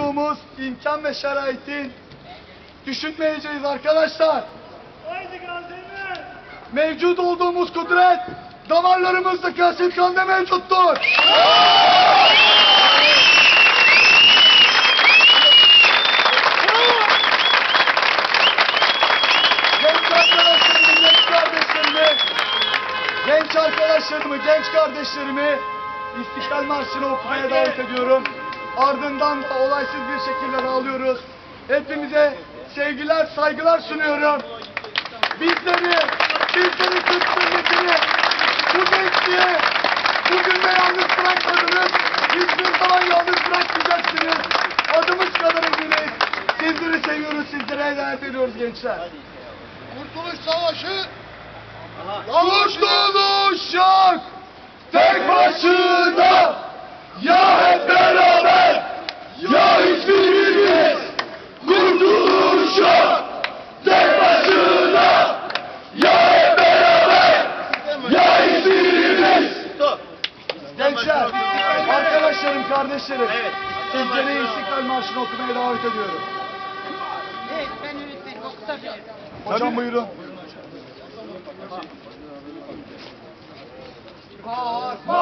bulunduğumuz imkan ve şeraitin düşünmeyeceğiz arkadaşlar. Haydi Gaziler! Mevcut olduğumuz kudret damarlarımızdaki asit kanda mevcuttur. Genç arkadaşlarımı, genç kardeşlerimi, genç arkadaşlarımı, genç kardeşlerimi İstiklal Marşı'nı okumaya davet ediyorum. Ardından da olaysız bir şekilde dağılıyoruz. Hepinize sevgiler, saygılar sunuyorum. Bizleri, bizleri Türk milletini, bu gençliğe bugün de yalnız bırakmadınız. Hiçbir zaman yalnız bırakmayacaksınız. Adımız kadar eminiz. Sizleri seviyoruz, sizlere emanet ediyoruz gençler. Kurtuluş Savaşı Kurtuluş Gençler, arkadaşlarım, kardeşlerim sizleri İstiklal Marşı'nı okumaya davet ediyorum. Evet, ben öğretmenim okutabilirim. Hocam buyurun. Korkma